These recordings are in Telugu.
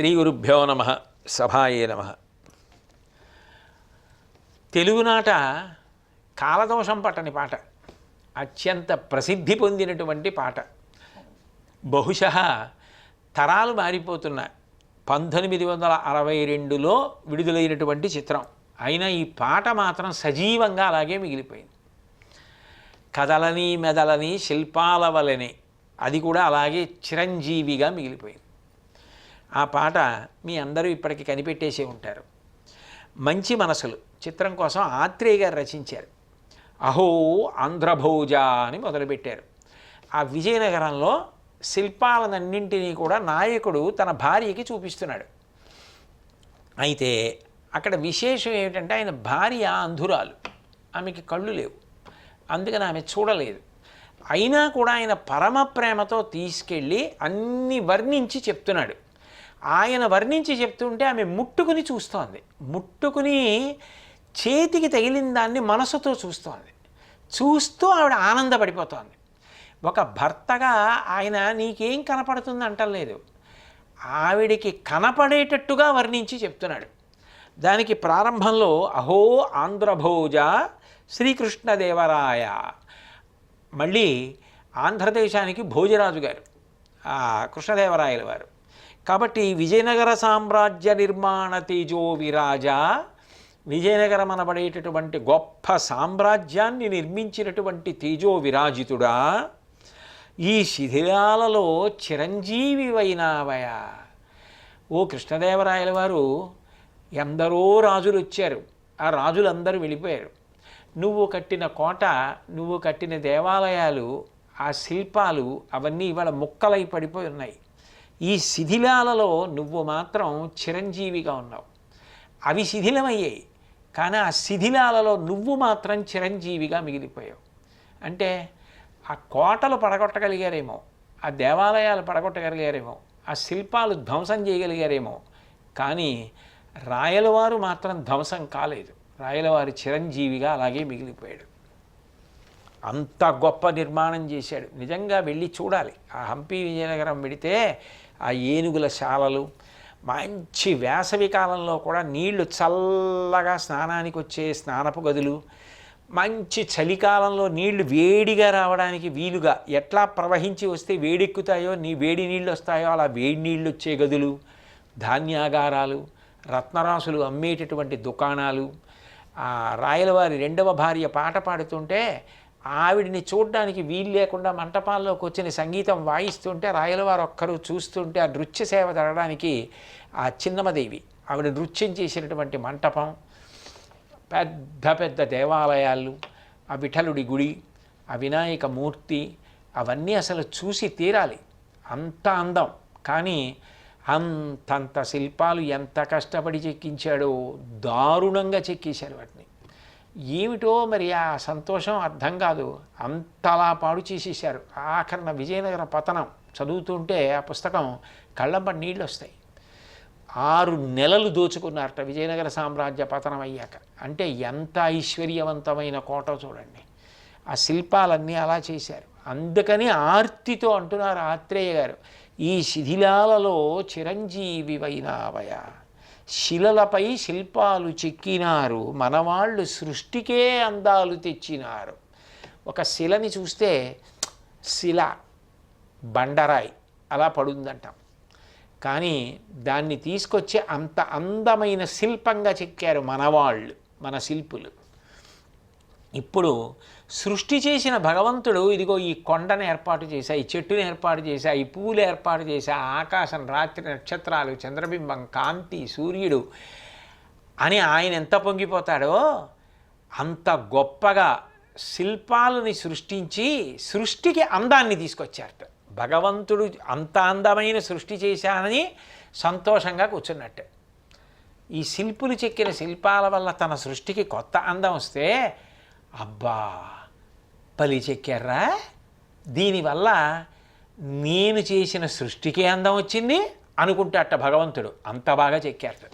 శ్రీ గురుభ్యో నమ సభాయే నమ. తెలుగునాట కాలదోషం పట్టని పాట అత్యంత ప్రసిద్ధి పొందినటువంటి పాట. బహుశ తరాలు మారిపోతున్న పంతొమ్మిది వందల అరవై రెండులో విడుదలైనటువంటి చిత్రం. అయినా ఈ పాట మాత్రం సజీవంగా అలాగే మిగిలిపోయింది. కదలని మెదలని శిల్పాల వలనే అది కూడా అలాగే చిరంజీవిగా మిగిలిపోయింది. ఆ పాట మీ అందరూ ఇప్పటికి కనిపెట్టేసే ఉంటారు. మంచి మనసులు చిత్రం కోసం ఆత్రేయ గారు రచించారు. అహో ఆంధ్రభోజ అని మొదలుపెట్టారు. ఆ విజయనగరంలో శిల్పాలన్నింటినీ కూడా నాయకుడు తన భార్యకి చూపిస్తున్నాడు. అయితే అక్కడ విశేషం ఏమిటంటే ఆయన భార్య అంధురాలు. ఆమెకి కళ్ళు లేవు. అందుకని ఆమె చూడలేదు. అయినా కూడా ఆయన పరమ ప్రేమతో తీసుకెళ్ళి అన్ని వర్ణించి చెప్తున్నాడు. ఆయన వర్ణించి చెప్తుంటే ఆమె ముట్టుకుని చూస్తోంది. ముట్టుకుని చేతికి తగిలిన దాన్ని మనసుతో చూస్తోంది. చూస్తూ ఆవిడ ఆనందపడిపోతోంది. ఒక భర్తగా ఆయన నీకేం కనపడుతుంది అంటలేదు. ఆవిడికి కనపడేటట్టుగా వర్ణించి చెప్తున్నాడు. దానికి ప్రారంభంలో అహో ఆంధ్రభోజ శ్రీకృష్ణదేవరాయ. మళ్ళీ ఆంధ్రదేశానికి భోజరాజు గారు కృష్ణదేవరాయల వారు కాబట్టి విజయనగర సామ్రాజ్య నిర్మాణ తేజో విరాజ విజయనగరం అనబడేటటువంటి గొప్ప సామ్రాజ్యాన్ని నిర్మించినటువంటి తేజో విరాజితుడా ఈ శిథిలాలలో చిరంజీవివైనావయా ఓ కృష్ణదేవరాయల వారు ఎందరో రాజులు వచ్చారు. ఆ రాజులందరూ వెళ్ళిపోయారు. నువ్వు కట్టిన కోట నువ్వు కట్టిన దేవాలయాలు ఆ శిల్పాలు అవన్నీ ఇవాళ ముక్కలై పడిపోయి ఉన్నాయి. ఈ శిథిలాలలో నువ్వు మాత్రం చిరంజీవిగా ఉన్నావు. అవి శిథిలమయ్యాయి. కానీ ఆ శిథిలాలలో నువ్వు మాత్రం చిరంజీవిగా మిగిలిపోయావు. అంటే ఆ కోటలు పడగొట్టగలిగారేమో ఆ దేవాలయాలు పడగొట్టగలిగారేమో ఆ శిల్పాలు ధ్వంసం చేయగలిగారేమో కానీ రాయలవారు మాత్రం ధ్వంసం కాలేదు. రాయలవారి చిరంజీవిగా అలాగే మిగిలిపోయాడు. అంత గొప్ప నిర్మాణం చేశాడు. నిజంగా వెళ్ళి చూడాలి. ఆ హంపి విజయనగరం వెడితే ఆ ఏనుగుల శాలలు మంచి వేసవి కాలంలో కూడా నీళ్ళు చల్లగా స్నానానికి వచ్చే స్నానపు గదులు మంచి చలికాలంలో నీళ్ళు వేడిగా రావడానికి వీలుగా ఎట్లా ప్రవహించి వస్తే వేడెక్కుతాయో నీ వేడి నీళ్ళు వస్తాయో అలా వేడి నీళ్ళు వచ్చే గదులు ధాన్యాగారాలు రత్నరాసులు అమ్మేటటువంటి దుకాణాలు ఆ రాయలవారి రెండవ భార్య పాట పాడుతుంటే ఆవిడిని చూడడానికి వీలు లేకుండా మంటపాల్లోకి వచ్చిన సంగీతం వాయిస్తుంటే రాయలవారు ఒక్కరు చూస్తుంటే ఆ నృత్య సేవ జరగడానికి ఆ చిన్నమదేవి ఆవిడ నృత్యం చేసినటువంటి మంటపం పెద్ద పెద్ద దేవాలయాలు ఆ విఠలుడి గుడి ఆ వినాయక మూర్తి అవన్నీ అసలు చూసి తీరాలి. అంత అందం. కానీ అంతంత శిల్పాలు ఎంత కష్టపడి చెక్కించాడో దారుణంగా చెక్కేశారు వాటిని. ఏమిటో మరి ఆ సంతోషం అర్థం కాదు. అంతలా పాడు చేసేసారు ఆఖరణ విజయనగర పతనం చదువుతుంటే ఆ పుస్తకం కళ్ళంపడి నీళ్ళు వస్తాయి ఆరు నెలలు దోచుకున్నారట విజయనగర సామ్రాజ్య పతనం అయ్యాక. అంటే ఎంత ఐశ్వర్యవంతమైన కోట చూడండి. ఆ శిల్పాలన్నీ అలా చేశారు. అందుకని ఆర్తితో అంటున్నారు ఆత్రేయ గారు ఈ శిథిలాలలో చిరంజీవివైనావయ? శిలలపై శిల్పాలు చెక్కినారు మనవాళ్ళు సృష్టికే అందాలు తెచ్చినారు. ఒక శిలని చూస్తే శిల బండరాయి అలా పడుందంటాం. కానీ దాన్ని తీసుకొచ్చి అంత అందమైన శిల్పంగా చెక్కారు మనవాళ్ళు మన శిల్పులు. ఇప్పుడు సృష్టి చేసిన భగవంతుడు ఇదిగో ఈ కొండను ఏర్పాటు చేశా ఈ చెట్టుని ఏర్పాటు చేశా ఈ పువ్వులు ఏర్పాటు చేశా ఆకాశం రాత్రి నక్షత్రాలు చంద్రబింబం కాంతి సూర్యుడు అని ఆయన ఎంత పొంగిపోతాడో అంత గొప్పగా శిల్పాలని సృష్టించి సృష్టికి అందాన్ని తీసుకొచ్చారట. భగవంతుడు అంత అందమైన సృష్టి చేశానని సంతోషంగా కూర్చున్నట్టు. ఈ శిల్పులు చెక్కిన శిల్పాల వల్ల తన సృష్టికి కొత్త అందం వస్తే అబ్బా! పలి చెక్కారా? దీనివల్ల నేను చేసిన సృష్టికే అందం వచ్చింది అనుకుంటాట భగవంతుడు. అంత బాగా చెక్కారట.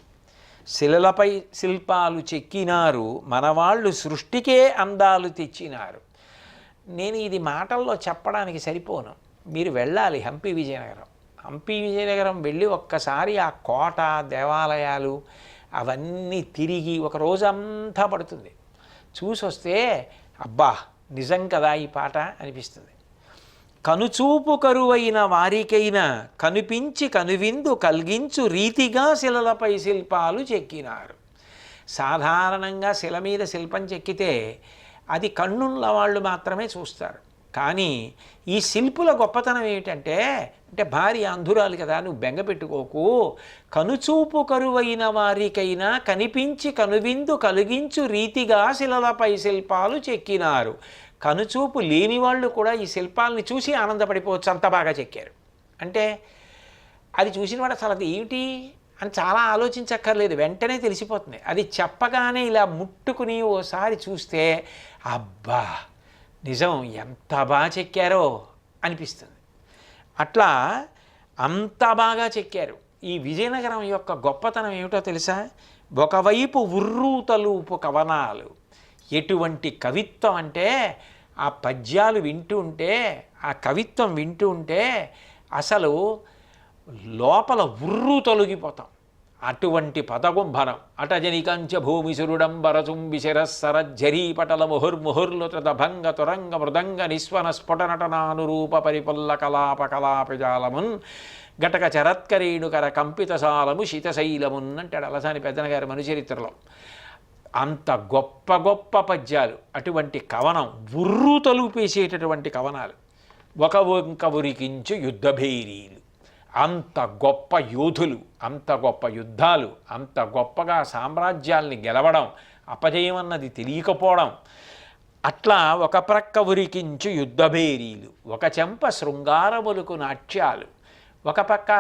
శిలలపై శిల్పాలు చెక్కినారు మనవాళ్ళు సృష్టికే అందాలు తెచ్చినారు. నేను ఇది మాటల్లో చెప్పడానికి సరిపోను. మీరు వెళ్ళాలి హంపి విజయనగరం. హంపి విజయనగరం వెళ్ళి ఒక్కసారి ఆ కోట దేవాలయాలు అవన్నీ తిరిగి ఒక రోజంతా పడుతుంది. చూసి వస్తే అబ్బా! నిజం కదా ఈ పాట అనిపిస్తుంది. కనుచూపు కరువైన వారికైనా కనిపించి కనువిందు కలిగించు రీతిగా శిలలపై శిల్పాలు చెక్కినారు. సాధారణంగా శిల మీద శిల్పం చెక్కితే అది కన్నున్న వాళ్ళు మాత్రమే చూస్తారు. కానీ ఈ శిల్పుల గొప్పతనం ఏమిటంటే అంటే భార్య అంధురాలు కదా నువ్వు బెంగ పెట్టుకోకు. కనుచూపు కరువైన వారికైనా కనిపించి కనువిందు కలిగించు రీతిగా శిలలపై శిల్పాలు చెక్కినారు. కనుచూపు లేని వాళ్ళు కూడా ఈ శిల్పాలని చూసి ఆనందపడిపోవచ్చు అంత బాగా చెక్కారు. అంటే అది చూసిన వాడు అసలు అది ఏమిటి అని చాలా ఆలోచించక్కర్లేదు వెంటనే తెలిసిపోతుంది. అది చెప్పగానే ఇలా ముట్టుకుని ఓసారి చూస్తే అబ్బా! నిజం ఎంత బాగా చెక్కారో అనిపిస్తుంది. అట్లా అంత బాగా చెక్కారు. ఈ విజయనగరం యొక్క గొప్పతనం ఏమిటో తెలుసా? ఒకవైపు ఉర్రూతలూపు కవనాలు. ఎటువంటి కవిత్వం అంటే ఆ పద్యాలు వింటూ ఉంటే ఆ కవిత్వం వింటూ ఉంటే అసలు లోపల ఉర్రు తొలగిపోతాం అటువంటి పదకుంభనం అటజనికంచ భూమిసురుడంబరచుం విశిరస్సరజ్జరీపటల ముహుర్ముహుర్లుతభంగ తురంగ మృదంగ నిస్వన స్ఫుటనటనానురూప పరిపుల్ల కలాప కలాపజాలమున్ గటక చరత్కరేణుకర కంపితసాలము శితశైలమున్ అంటాడు. అలసాని పెద్దనగారి మనుచరిత్రలో అంత గొప్ప గొప్ప పద్యాలు అటువంటి కవనం ఉర్రు తలుపేసేటటువంటి కవనాలు. ఒక వంక ఉరికించు యుద్ధభేరీలు. అంత గొప్ప యోధులు అంత గొప్ప యుద్ధాలు అంత గొప్పగా సామ్రాజ్యాల్ని గెలవడం అపజయం అన్నది తెలియకపోవడం అట్లా ఒక ప్రక్క ఉరికించు యుద్ధభేరీలు ఒక చెంప శృంగారములకు నాట్యాలు ఒక పక్క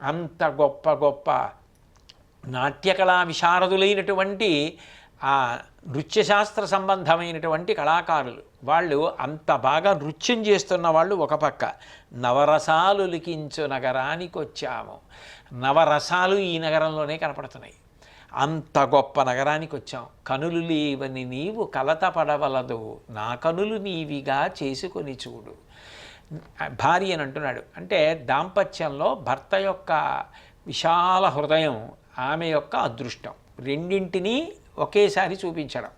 అంత గొప్ప గొప్ప నాట్యకళా విశారదులైనటువంటి ఆ నృత్యశాస్త్ర సంబంధమైనటువంటి కళాకారులు. వాళ్ళు అంత బాగా నృత్యం చేస్తున్న వాళ్ళు ఒక పక్క. నవరసాలు లిఖించు నగరానికి వచ్చాము నవరసాలు ఈ నగరంలోనే కనపడుతున్నాయి. అంత గొప్ప నగరానికి వచ్చాం కనులు లేవని నీవు కలత పడవలదు. నా కనులు నీవిగా చేసుకొని చూడు. భార్య అని అంటున్నాడు. అంటే దాంపత్యంలో భర్త యొక్క విశాల హృదయం ఆమె యొక్క అదృష్టం. రెండింటినీ ఒకేసారి చూపించడం.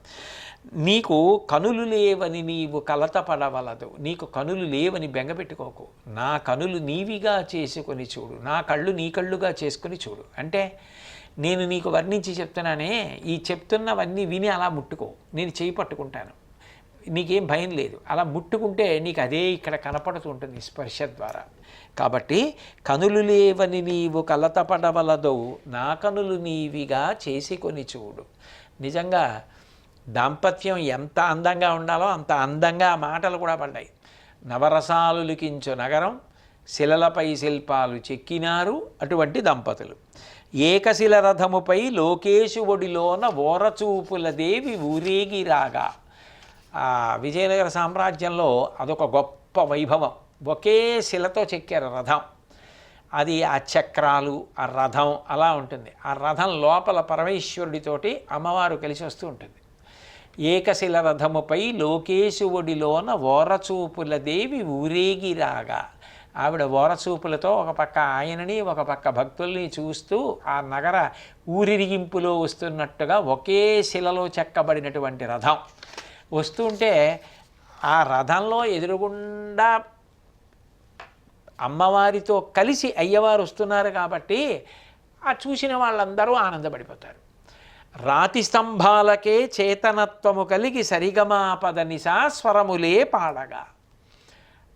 నీకు కనులు లేవని నీవు కలత పడవలదు. నీకు కనులు లేవని బెంగపెట్టుకోకు నా కనులు నీవిగా చేసుకొని చూడు. నా కళ్ళు నీ కళ్ళుగా చేసుకొని చూడు. అంటే నేను నీకు వర్ణించి చెప్తున్నానే ఈ చెప్తున్నవన్నీ విని అలా ముట్టుకో. నేను చేయి పట్టుకుంటాను. నీకేం భయం లేదు. అలా ముట్టుకుంటే నీకు అదే ఇక్కడ కనపడుతూ ఉంటుంది స్పర్శ ద్వారా. కాబట్టి కనులు లేవని నీవు కలతపడవలదు నా కనులు నీవిగా చేసుకొని చూడు. నిజంగా దాంపత్యం ఎంత అందంగా ఉండాలో అంత అందంగా మాటలు కూడా పడ్డాయి. నవరసాలు లిఖించు నగరం శిలలపై శిల్పాలు చెక్కినారు అటువంటి దంపతులు. ఏకశిల రథముపై లోకేశు ఒడిలోన ఓరచూపుల దేవి ఊరేగి రాగా. ఆ విజయనగర సామ్రాజ్యంలో అదొక గొప్ప వైభవం. ఒకే శిలతో చెక్కారు రథం. అది ఆ చక్రాలు ఆ రథం అలా ఉంటుంది. ఆ రథం లోపల పరమేశ్వరుడితోటి అమ్మవారు కలిసి వస్తూ ఉంటుంది. ఏకశిల రథముపై లోకేశువుడిలోన ఓరచూపుల దేవి ఊరేగిరాగా. ఆవిడ ఓరచూపులతో ఒక పక్క ఆయనని ఒక పక్క భక్తుల్ని చూస్తూ ఆ నగర ఊరిరిగింపులో వస్తున్నట్టుగా ఒకే శిలలో చెక్కబడినటువంటి రథం. వస్తుంటే ఆ రథంలో ఎదురుగుండా అమ్మవారితో కలిసి అయ్యవారు వస్తున్నారు కాబట్టి ఆ చూసిన వాళ్ళందరూ ఆనందపడిపోతారు. రాతి స్తంభాలకే చేతనత్వము కలిగి సరిగమాపద నిశా స్వరములే పాడగా.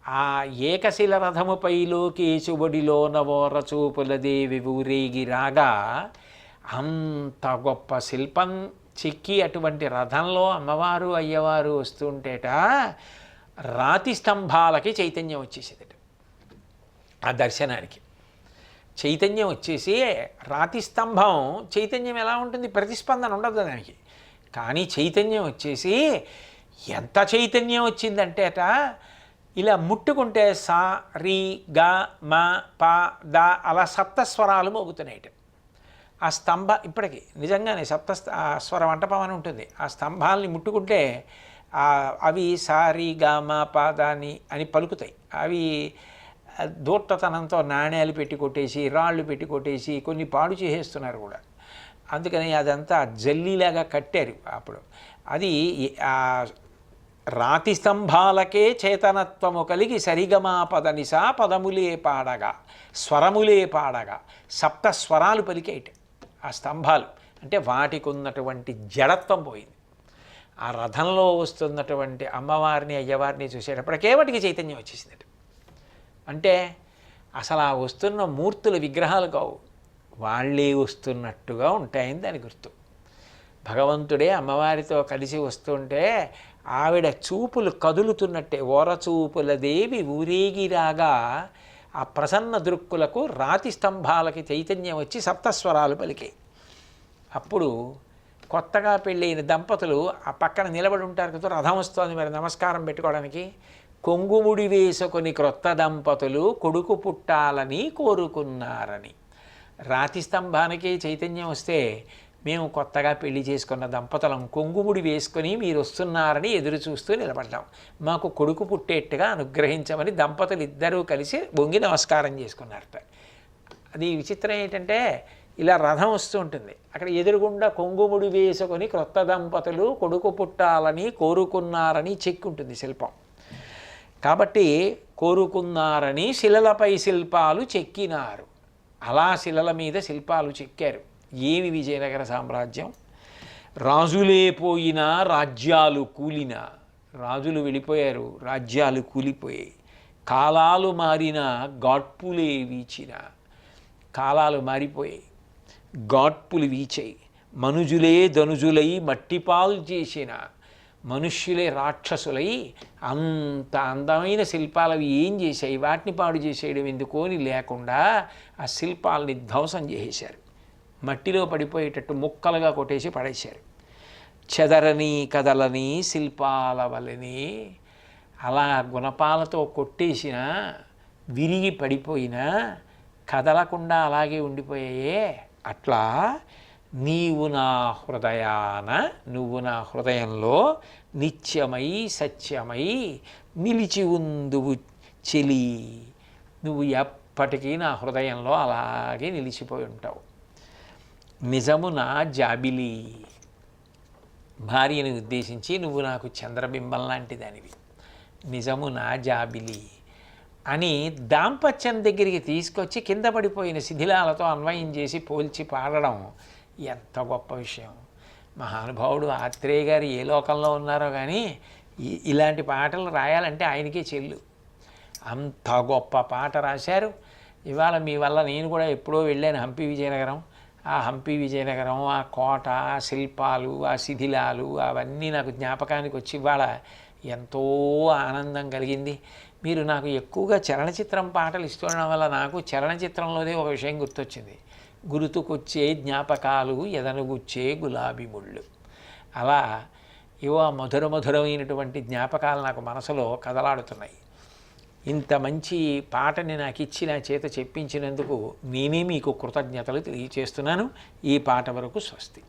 ఆ ఏకశిల రథముపై లోకేశుబడిలో నవోర దేవి ఊరేగి రాగా అంత గొప్ప శిల్పం చిక్కి అటువంటి రథంలో అమ్మవారు అయ్యవారు వస్తుంటేట రాతి స్తంభాలకి చైతన్యం వచ్చేసేదట. ఆ దర్శనానికి. చైతన్యం వచ్చేసి రాతి స్తంభం చైతన్యం ఎలా ఉంటుంది? ప్రతిస్పందన ఉండదు దానికి. కానీ చైతన్యం వచ్చేసి ఎంత చైతన్యం వచ్చిందంటేట ఇలా ముట్టుకుంటే సా రి గ మ ప ద అలా సప్తస్వరాలు మోగుతున్నాయి ఆ స్తంభ ఇప్పటికి నిజంగానే సప్త స్వర మంటపం అని ఉంటుంది. ఆ స్తంభాలని ముట్టుకుంటే అవి సారి గామ పాదాని అని పలుకుతాయి. అవి దూర్తతనంతో నాణ్యాలు పెట్టి కొట్టేసి రాళ్ళు పెట్టి కొట్టేసి కొన్ని పాడు చేసేస్తున్నారు కూడా. అందుకని అదంతా జల్లీలాగా కట్టారు అప్పుడు. అది రాతి స్తంభాలకే చేతనత్వము కలిగి సరిగమా పదనిసా పదములే పాడగా స్వరములే పాడగా సప్త స్వరాలు పలికేట ఆ స్తంభాలు. అంటే వాటికి ఉన్నటువంటి జడత్వం పోయింది. ఆ రథంలో వస్తున్నటువంటి అమ్మవారిని అయ్యవారిని చూసేటప్పటికే వాటికి చైతన్యం వచ్చేసిందట. అంటే అసలు ఆ వస్తున్న మూర్తులు విగ్రహాలు కావు. వాళ్ళే వస్తున్నట్టుగా ఉంటాయని దాని గుర్తు. భగవంతుడే అమ్మవారితో కలిసి వస్తుంటే ఆవిడ చూపులు కదులుతున్నట్టే ఓరచూపుల దేవి ఊరేగిరాగా ఆ ప్రసన్న దృక్కులకు రాతి స్తంభాలకి చైతన్యం వచ్చి సప్తస్వరాలు పలికాయి. అప్పుడు కొత్తగా పెళ్ళైన దంపతులు ఆ పక్కన నిలబడి ఉంటారు కదా రథం వస్తుంది మరి నమస్కారం పెట్టుకోవడానికి. కొంగుముడి వేసుకొని క్రొత్త దంపతులు కొడుకు పుట్టాలని కోరుకున్నారని. రాతి స్తంభానికి చైతన్యం వస్తే మేము కొత్తగా పెళ్ళి చేసుకున్న దంపతులం కొంగుముడి వేసుకొని మీరు వస్తున్నారని ఎదురు చూస్తూ నిలబడ్డాం. మాకు కొడుకు పుట్టేట్టుగా అనుగ్రహించమని దంపతులు ఇద్దరూ కలిసి బొంగి నమస్కారం చేసుకున్నారట. అది విచిత్రం ఏంటంటే ఇలా రథం వస్తూ ఉంటుంది. అక్కడ ఎదురుగుండా కొంగుముడి వేసుకొని క్రొత్త దంపతులు కొడుకు పుట్టాలని కోరుకున్నారని చెక్కుంటుంది శిల్పం. కాబట్టి కోరుకున్నారని శిలలపై శిల్పాలు చెక్కినారు. అలా శిలల మీద శిల్పాలు చెక్కారు. ఏమి విజయనగర సామ్రాజ్యం? రాజులే పోయినా రాజ్యాలు కూలినా. రాజులు వెళ్ళిపోయారు రాజ్యాలు కూలిపోయాయి. కాలాలు మారిన గాడ్పులే వీచిన. కాలాలు మారిపోయాయి. గాడ్పులు వీచాయి. మనుజులే ధనుజులై మట్టిపాలు చేసిన. మనుష్యులే రాక్షసులై అంత అందమైన శిల్పాలు అవి ఏం చేశాయి? వాటిని పాడు చేసేయడం ఎందుకోని లేకుండా ఆ శిల్పాలని ధ్వంసం చేసేశారు. మట్టిలో పడిపోయేటట్టు ముక్కలుగా కొట్టేసి పడేశారు. చెదరని కదలని శిల్పాల వలని అలా గుణపాలతో కొట్టేసిన విరిగి పడిపోయినా కదలకుండా అలాగే ఉండిపోయాయే. అట్లా నీవు నా హృదయాన నువ్వు నా హృదయంలో నిత్యమై సత్యమై నిలిచి ఉందువు చెలి. నువ్వు ఎప్పటికీ నా హృదయంలో అలాగే నిలిచిపోయి ఉంటావు. నిజము నా జాబిలి. భార్యని ఉద్దేశించి నువ్వు నాకు చంద్రబింబం లాంటి దానివి నిజము నా జాబిలి అని దాంపత్యం దగ్గరికి తీసుకొచ్చి కింద పడిపోయిన శిథిలాలతో అన్వయం చేసి పోల్చి పాడడం ఎంత గొప్ప విషయం. మహానుభావుడు ఆత్రేయ గారు ఏ లోకంలో ఉన్నారో కానీ ఇలాంటి పాటలు రాయాలంటే ఆయనకే చెల్లు. అంత గొప్ప పాట రాశారు. ఇవాళ మీ వల్ల నేను కూడా ఎప్పుడో వెళ్ళాను హంపి విజయనగరం. ఆ హంపి విజయనగరం ఆ కోట ఆ శిల్పాలు ఆ శిథిలాలు అవన్నీ నాకు జ్ఞాపకానికి వచ్చి ఇవాళ ఎంతో ఆనందం కలిగింది. మీరు నాకు ఎక్కువగా చలనచిత్రం పాటలు ఇస్తుండడం వల్ల నాకు చలనచిత్రంలోనే ఒక విషయం గుర్తొచ్చింది. గుర్తుకొచ్చే జ్ఞాపకాలు ఎదనుగుచ్చే గులాబీ ముళ్ళు. అలా ఇవో మధుర మధురమైనటువంటి జ్ఞాపకాలు నాకు మనసులో కదలాడుతున్నాయి. ఇంత మంచి పాటని నాకు ఇచ్చి నా చేత చెప్పించినందుకు నేనే మీకు కృతజ్ఞతలు తెలియచేస్తున్నాను. ఈ పాట వరకు స్వస్తి.